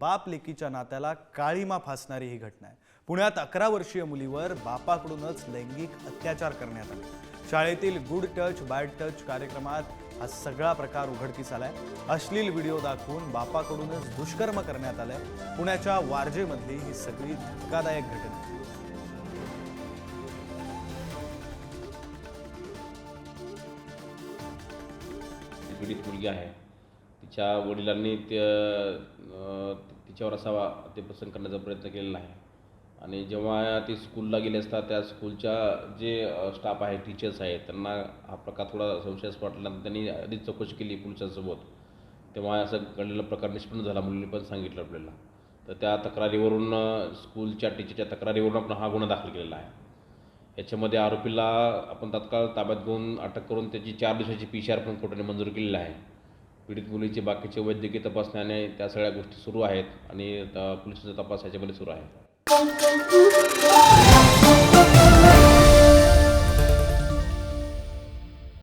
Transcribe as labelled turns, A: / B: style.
A: बाप लेकीच्या नात्याला काळीमा फासणारी ही घटना आहे. पुण्यात अकरा वर्षीय मुलीवर बापाकडूनच लैंगिक अत्याचार करण्यात आले. शाळेतील गुड टच बॅड टच कार्यक्रमात हा सगळा प्रकार उघडकीस आलाय. अश्लील व्हिडिओ दाखवून बापाकडूनच दुष्कर्म करण्यात आलंय. पुण्याच्या वारजेमधली ही सगळी धक्कादायक घटना.
B: पीडित मुलगी आहे. तिच्या वडिलांनी त्या तिच्यावर असावा ते पसंत करण्याचा प्रयत्न केलेला आहे. आणि जेव्हा ती स्कूलला गेली असता त्या स्कूलच्या जे स्टाफ आहे टीचर्स आहेत त्यांना हा प्रकार थोडा संशयास वाटला. त्यांनी आधीच चौकशी केली पोलिसांसोबत. तेव्हा असं घडलेला प्रकार निष्पन्न झाला मुलीने पण सांगितलं आपल्याला. तर त्या तक्रारीवरून स्कूलच्या टीचरच्या तक्रारीवरून आपण हा गुन्हा दाखल केलेला आहे. याच्यामध्ये आरोपीला आपण तात्काळ ताब्यात घेऊन अटक करून त्याची चार दिवसाची पी सी आर पण कोर्टाने मंजूर केलेली आहे. पीडित मुलीचे बाकीचे वैद्यकीय तपासण्याने त्या सगळ्या गोष्टी सुरू आहेत आणि पोलिसांचा तपास याच्यामध्ये सुरू आहे.